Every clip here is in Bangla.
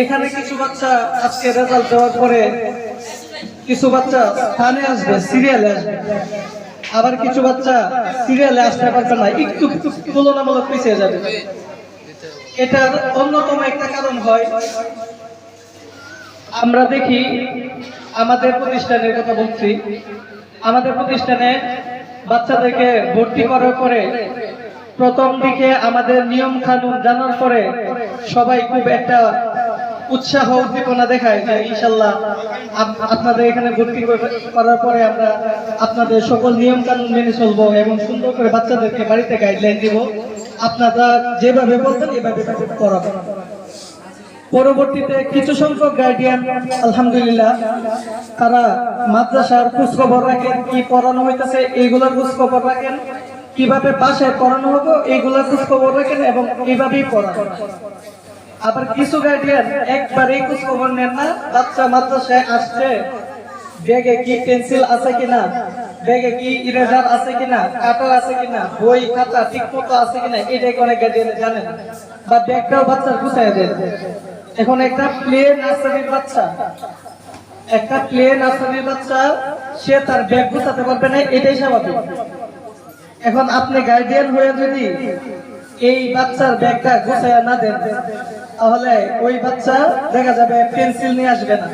এখানে কিছু বাচ্চা আজকে রেজাল্ট দেওয়ার পরে কিছু বাচ্চা স্থানে আসবে সিরিয়ালে আসবে। আবার কিছু বাচ্চা সিরিয়ালে আসতে পারবে না, একটু তুলনামূলক পিছিয়ে যাবে। এটার অন্যতম একটা কারণ হয়, আমরা দেখি আমাদের প্রতিষ্ঠানের কথা বলছি। আমাদের প্রতিষ্ঠানে বাচ্চাদেরকে ভর্তি করার পরে প্রথম দিকে আমাদের নিয়ম কানুন জানার পরে সবাই খুব একটা উৎসাহ, উদ্দীপনা দেখায় যে ইনশাল্লাহ আপনাদের এখানে ভর্তি করার পরে আমরা আপনাদের সকল নিয়ম কানুন মেনে চলবো এবং সুন্দর করে বাচ্চাদেরকে বাড়িতে গাইডলাইন দিব। আপনারা যেভাবে বলবেন, এভাবে করাবো পরবর্তীতে কিছু সংখ্যক গার্ডিয়ান আলহামদুলিল্লাহ, তারা মাদ্রাসার খোঁজখবর রাখেন, কি পড়ানো হইতেছে, এইগুলোর খোঁজখবর রাখেন। কীভাবে বাসায় পড়ানো হব এইগুলোর খোঁজখবর রাখেন এবং এইভাবেই পড়ান। আবার কিছু গার্ডিয়ান একবারেই খোঁজখবর নেন না, বাচ্চা মাদ্রাসায় আসছে, ব্যাগে কি পেন্সিল আছে কিনা, ব্যাগে কি ইরেজার আছে কিনা কাটার আছে কিনা, বই, খাতা ঠিক মতো আছে কিনা, এটাই অনেক গার্ডিয়ান জানেন। বা ব্যাগটাও বাচ্চার গুছাই দেন। এখন একটা প্লে নার্সারির বাচ্চা, একটা প্লে নার্সারির বাচ্চা, সে তার ব্যাগ গুছাতে পারবে না, এটাই স্বাভাবিক। এখন আপনি গার্ডিয়ান হয়ে যদি এই বাচ্চার ব্যাগটা গুছাইয়া না দেন, তাহলে ওই বাচ্চা দেখা যাবে পেন্সিল নিয়ে আসবে না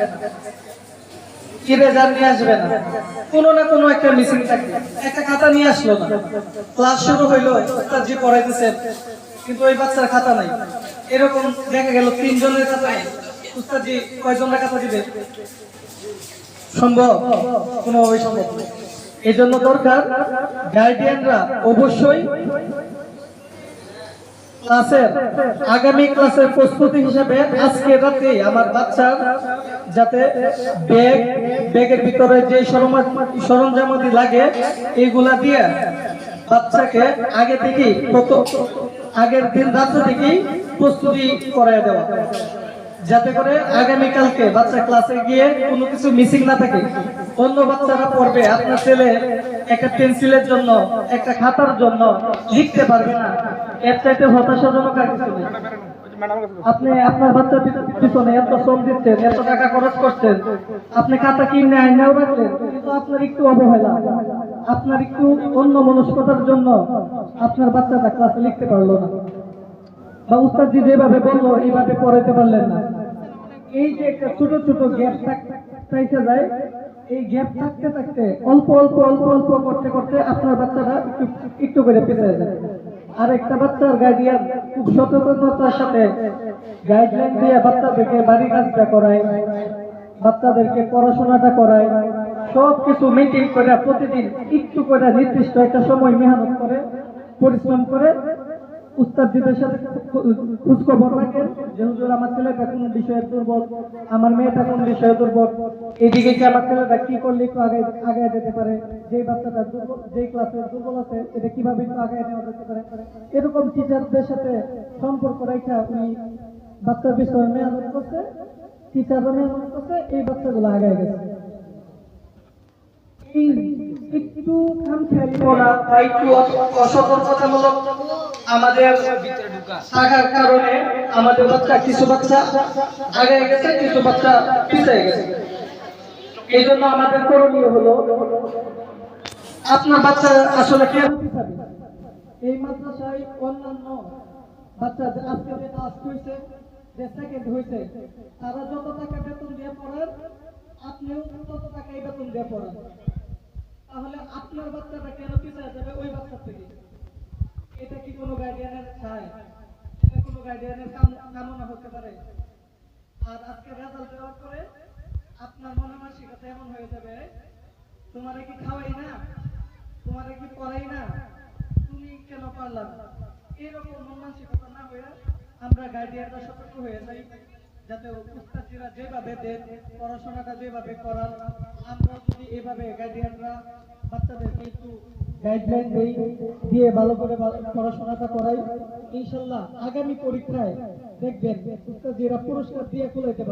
ইরেজার নিয়ে না। কোনো কোনো একটা মিসিং একটা খাতা নিয়ে আসলো ক্লাস শুরু হইল কিন্তু ওই বাচ্চার খাতা নাই। এরকম দেখা গেল তিনজনের কয়জনের খাতা দিবে? সম্ভব? সম্ভব না। এই জন্য দরকার গার্ডিয়ানরা অবশ্যই ক্লাসের আগামী ক্লাসের প্রস্তুতি হিসেবে আজকে রাতে আমার বাচ্চার যাতে ব্যাগ, ব্যাগের ভিতরে যে সরঞ্জাম- সরঞ্জামাদি লাগে, এগুলা দিয়ে বাচ্চাকে আগে থেকেই আগের দিন রাত্রে থেকেই প্রস্তুতি করায় দেওয়া যাতে করে আগামীকালকে বাচ্চা ক্লাসে গিয়ে কোনো কিছু মিসিং না থাকে। অন্য বাচ্চারা পড়বে, আপনার ছেলে একটা পেন্সিলের জন্য, একটা খাতার জন্য লিখতে পারবে না। এর চাইতে হতাশাজনক আর কিছু নেই। আপনি আপনার বাচ্চার পিছনে এত শ্রম দিচ্ছেন, এত টাকা খরচ করছেন, আপনি খাতা কিনে আইনাও রাখলেন, কিন্তু আপনার একটু অবহেলা, আপনার একটু অন্য মনস্কতার জন্য আপনার বাচ্চাটা ক্লাসে লিখতে পারল না। উস্তাদজি যেভাবে বলল, এইভাবে পড়াইতে পারলেন না। এই যে একটা ছোট ছোট গ্যাপ থাকতে যায়, এই গ্যাপ থাকতে থাকতে অল্প অল্প অল্প অল্প করতে করতে আপনার বাচ্চাটা একটু একটু করে পিছিয়ে যায়। আর একটা বাচ্চার গার্ডিয়ান খুব সতর্কতার সাথে গাইডলাইন দিয়ে বাচ্চাদেরকে বাড়ি কাজটা করায়, বাচ্চাদেরকে পড়াশোনাটা করায় সব কিছু মেনটেন করে প্রতিদিন একটু করে নির্দিষ্ট একটা সময় মেহনত করে, পরিশ্রম করে উস্তাদদের খোঁজ খবর রাখেন যে, হুজুর, আমার ছেলেটা কোন বিষয়ে দুর্বল? আমার মেয়েটা কোন বিষয়ে দুর্বল? এদিকে কি আমার ছেলেটা কি করলে একটু আগে আগে যেতে পারে? যেই বাচ্চাটা দুর্বল, যেই ক্লাসে দুর্বল আছে, এটা কীভাবে একটু আগে নেওয়া যেতে পারে? এরকম টিচারদের সাথে সম্পর্ক রেখা উনি বাচ্চার বিষয়ে মেহনত করছে টিচাররা মেহনত করছে, এই বাচ্চাগুলো আগে গেছে। একটু খামখেয়ালি করা বা একটু অসতর্কতামূলক আমাদের থাকার কারণে আমাদের বাচ্চা কিছু বাচ্চা আগে গেছে, কিছু বাচ্চা পিছিয়ে গেছে। এই জন্য আমাদের করণীয় হলো, আপনার বাচ্চা আসলে কেন এই মাদ্রাসায় অন্যান্য বাচ্চা আজকে যে ফার্স্ট হয়েছে, যে সেকেন্ড হয়েছে, তারা যত টাকা বেতন দিয়ে পড়ার, আপনিও তত টাকাই বেতন দিয়ে পড়ান। তাহলে আপনার বাচ্চাটা কেন পিছিয়ে যাবে ওই বাচ্চার থেকে? এটা কি কোনো গার্ডিয়ানের চায় এটা কোনো গার্ডিয়ানের কামনা হতে পারে? আর আজকে রেজাল্ট দেওয়ার পরে আপনার মনে মানসিকতা এমন হয়ে যাবে, তোমারে কি খাওয়াই না? তোমারে কি পড়াই না? তুমি কেন পারলাম এরকম মন মানসিকতা না হয়ে আমরা গার্ডিয়ানরা সতর্ক হয়ে যাই, যাতে উস্তাদিরা যেভাবে দেন, পড়াশোনাটা যেভাবে করান আমরা যদি এভাবে গার্ডিয়ানরা বাচ্চাদেরকে একটু গাইডলাইন দেই, দিয়ে ভালো করে পড়াশোনাটা করাই। ইনশাল্লাহ আগামী পরীক্ষায় দেখবেন উস্তাদিরা পুরস্কার দিয়ে খুলাইতে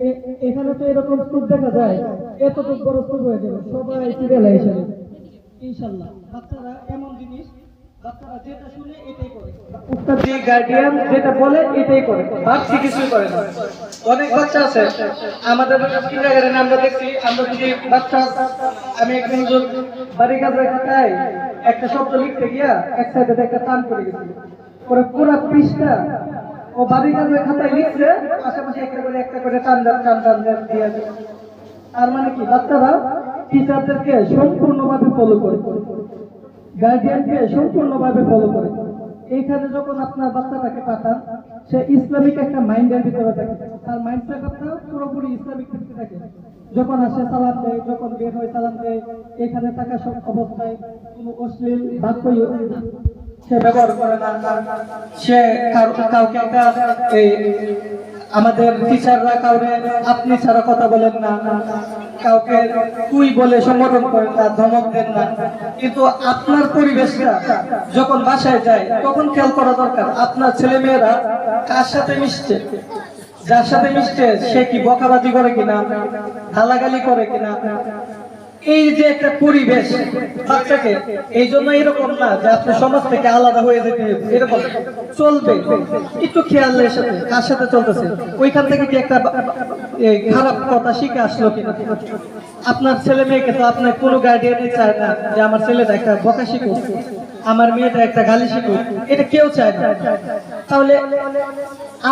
এ- এখানে তো এরকম স্তূপ দেখা যায়, এতটুকু বড় স্তূপ হয়ে যাবে, সবাই সিরিয়াল হিসেবে ইনশাল্লাহ, বাচ্চারা এমন জিনিস, বাচ্চারা যেটা শুনে এটাই করে। যেটা বলে এটাই করে। করে না। অনেক বাচ্চা আছে, আমাদের আমরা দেখছি, আমরা যদি বাচ্চা আমি যখন বাড়ি কাজের খাতায় একটা শব্দ লিখতে গিয়া এক সাইডে একটা টান করে গেছি। পরে পুরো পৃষ্ঠা ও কাজের খাতায় লিখছে একটা করে একটা করে টান টান টান দিয়ে মানে কি? বাচ্চারা টিচারদেরকে সম্পূর্ণভাবে ফলো করে। গার্ডিয়ানকে সম্পূর্ণভাবে ফলো করে। এইখানে যখন আপনার বাচ্চাটাকে পাঠান, সে ইসলামিক একটা মাইন্ডের ভিতরে থাকে। তার মাইন্ড সেটআপটা পুরোপুরি ইসলামিক থাকে। যখন আসে সালাম দেয়, যখন বের হয় সালাম দেয়, এখানে থাকা সব অবস্থায় কোনো অশ্লীল বাক্য সে ব্যবহার করে না। সে কাউকে এই, আমাদের টিচাররা কাউকে আপনি ছাড়া কথা বলেন না। কাউকে তুই বলে সম্বোধন করেন না, ধমক দেন না। কিন্তু আপনার পরিবেশটা যখন বাসায় যায়, তখন খেয়াল করা দরকার, আপনার ছেলে মেয়েরা কার সাথে মিশছে? যার সাথে মিশছে, সে কি বকাবাজি করে কিনা? গালাগালি করে কিনা? এই যে একটা পরিবেশ বাচ্চাকে, এই জন্য এরকম না যে আপনি সমাজ থেকে আলাদা হয়ে যেতে এরকম চলবে। একটু খেয়ালের সাথে, কার সাথে চলতেছে? ওইখান থেকে কি একটা খারাপ কথা শিখে আসলো আপনার ছেলে মেয়েকে তো আপনার কোনো গার্ডিয়ানই চায় না যে আমার ছেলেটা একটা বকা শিখুক। আমার মেয়েটা একটা গালি শিখুক এটা কেউ চায় না। তাহলে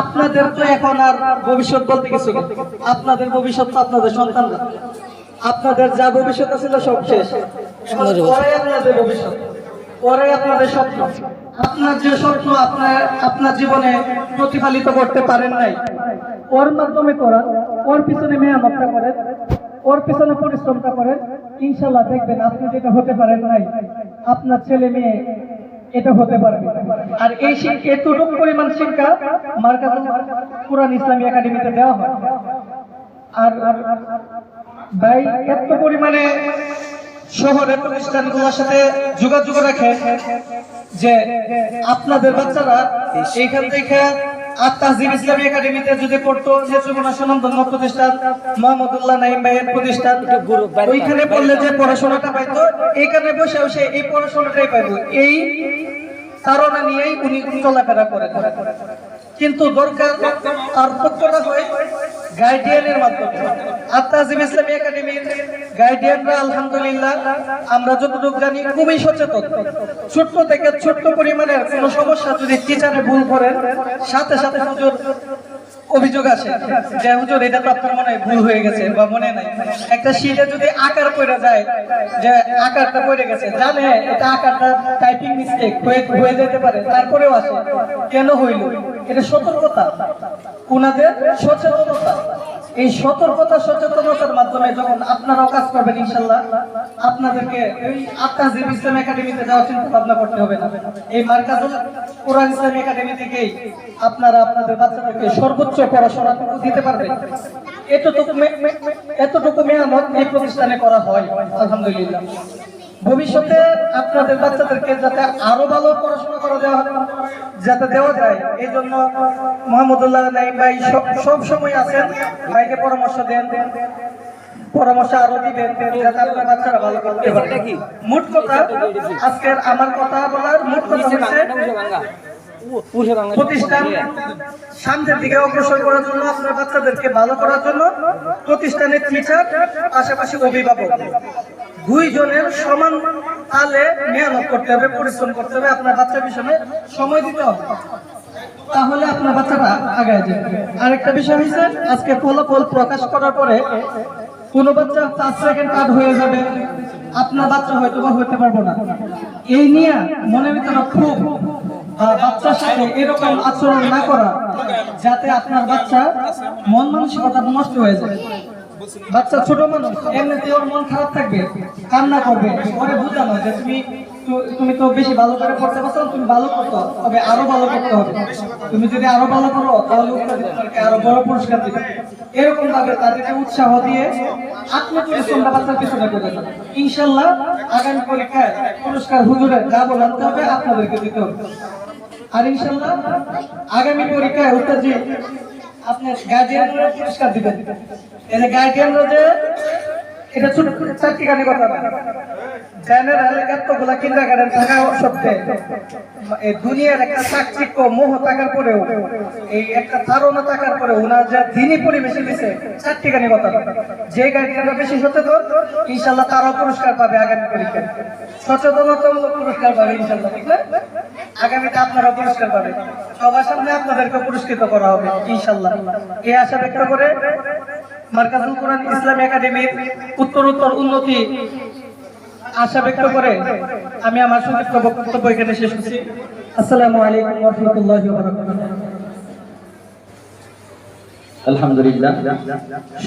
আপনাদের তো এখন আর ভবিষ্যৎ বলতে কিছু আপনাদের ভবিষ্যৎ তো আপনাদের সন্তানরা আপনাদের যা ভবিষ্যৎ ছিল সব শেষ। আপনাদের ভবিষ্যৎ। পরে আপনাদের স্বপ্ন। আপনার যে স্বপ্ন আপনার আপনার জীবনে প্রতিফলিত করতে পারেন নাই। ওর মাধ্যমে করান ওর পিছনে মেহনতটা করেন ওর পিছনে পরিশ্রমটা করেন ইনশাল্লাহ দেখবেন আপনি যেটা হতে পারেন নাই। আপনার ছেলে মেয়ে এটা হতে পারবে আর এই এতটুকু পরিমাণ শিক্ষা মার্কাজ কোরআন ইসলামী একাডেমিতে দেওয়া হয়। আর আর ভাই, এত পরিমাণে শহরের প্রতিষ্ঠানগুলোর সাথে যোগাযোগ রাখেন যে আপনাদের বাচ্চারা এইখান থেকে প্রতিষ্ঠান ওইখানে পড়লে যে পড়াশোনাটা পাইতো এই পড়াশোনাটাই পাইতো এই নিয়েই উনি চলাফেরা করে কিন্তু দরকার আর হয় গাইডিয়ানের মাধ্যমে। আত্মাজিম ইসলামী একাডেমির গাইডিয়ানরা আলহামদুলিল্লাহ, আমরা যতটুকু জানি, খুবই সচেতন। ছোট্ট থেকে ছোট্ট পরিমাণের কোনো সমস্যা যদি টিচারে ভুল করেন, সাথে সাথে অভিযোগ আসে যে হুজুর, এটা তো আপনার মনে ভুল হয়ে গেছে বা মনে নাই। একটা শীটে যদি আকার পড়ে যায়, যে আকারটা পড়ে গেছে, জানে এটা আকারটা টাইপিং মিস্টেক হয়ে হয়ে যেতে পারে, তারপরেও আসে কেন হইল? এটা সতর্কতা। ওনাদের সচেতনতা। এই সতর্কতা, সচেতনতার মাধ্যমে যখন আপনারাও কাজ করবেন, ইনশাল্লাহ, আপনাদেরকে এই আত্মাজিব ইসলাম একাডেমিতে যাওয়ার চিন্তা ভাবনা করতে হবে না। এই মার্কাজুল কোরআন ইসলাম একাডেমি থেকেই আপনারা আপনাদের বাচ্চাদেরকে সর্বোচ্চ পড়াশোনা দিতে পারবেন এতটুকু এতটুকু মেহনত এই প্রতিষ্ঠানে করা হয় আলহামদুলিল্লাহ। ভবিষ্যতে আপনাদের বাচ্চাদেরকে যাতে আরও ভালো পড়াশোনা করা দেওয়া হয়, যাতে দেওয়া যায় এই জন্য মোহাম্মদুল্লাহ নাইম ভাই সব- সব সময় আছেন। ভাইকে পরামর্শ দেন। পরামর্শ আরও দিবেন যাতে আপনার বাচ্চারা ভালো করতে পারে। মোট কথা আজকের আমার কথা বলার মোট কথা হচ্ছে প্রতিষ্ঠান সামনের দিকে অগ্রসর করার জন্য আপনার বাচ্চাদেরকে ভালো করার জন্য প্রতিষ্ঠানের টিচার পাশাপাশি অভিভাবক। দুইজনের সমান তালে মেহনত করতে হবে, পরিশ্রম করতে হবে, আপনার বাচ্চার পিছনে সময় দিতে হবে। তাহলে আপনার বাচ্চাটা আগে যাবে। আরেকটা বিষয় হয়েছে আজকে ফলাফল প্রকাশ করার পরে কোন বাচ্চা পাঁচ সেকেন্ড কাট হয়ে যাবে, আপনার বাচ্চা হয়তো বা হতে পারব না। এই নিয়ে মনের ভিতরে খুব বাচ্চার সাথে এরকম আচরণ না করা, যাতে আপনার বাচ্চা মন মানসিকতা নষ্ট হয়ে যায়। বাচ্চা ছোট মানুষ এমনিতে ওর মন খারাপ থাকবে, কান্না করবে পরে বুঝানো যে তুমি তুমি তো বেশি ভালো করে পড়তে পারছ তুমি ভালো করতে তবে আরও ভালো করতে হবে। তুমি যদি আরও ভালো করো, তাহলে আরও বড় পুরস্কার দিবে। এরকম ভাবে তাদেরকে উৎসাহ দিয়ে আত্মপরিশ্রমটা বাচ্চার পিছনে করে দেবে। ইনশাল্লাহ আগামী পরীক্ষায় পুরস্কার হুজুরের যা বলাতে হবে, আপনাদেরকে দিতে হবে। আর ইনশাল্লাহ আগামী পরীক্ষায় উত্তরজি আপনার গার্জিয়ানরা পুরস্কার দিবেন। এই যে এটা ছোট চারটি গানে কথা কিন্ডারগার্টেন থাকা দুনিয়ার একটা মোহ থাকার পরেও, এই একটা দিনই পরিবেশে চারটি বেশি সচেতন, ইনশাল্লাহ পুরস্কার পাবে সচেতনতামূলক পুরস্কার পাবে ইনশাল্লাহ। পুরস্কার সবার আপনাদেরকে পুরস্কৃত করা হবে, ইনশাল্লাহ। এই আশা ব্যক্ত করে মার্কাজুল কোরআন ইসলামী একাডেমির উত্তরোত্তর উন্নতি আশা ব্যক্ত করে আমি আমার সংক্ষিপ্ত বক্তব্য এখানে শেষ করছি। আসসালামু আলাইকুম রহমতুল্লাহ আলহামদুলিল্লাহ।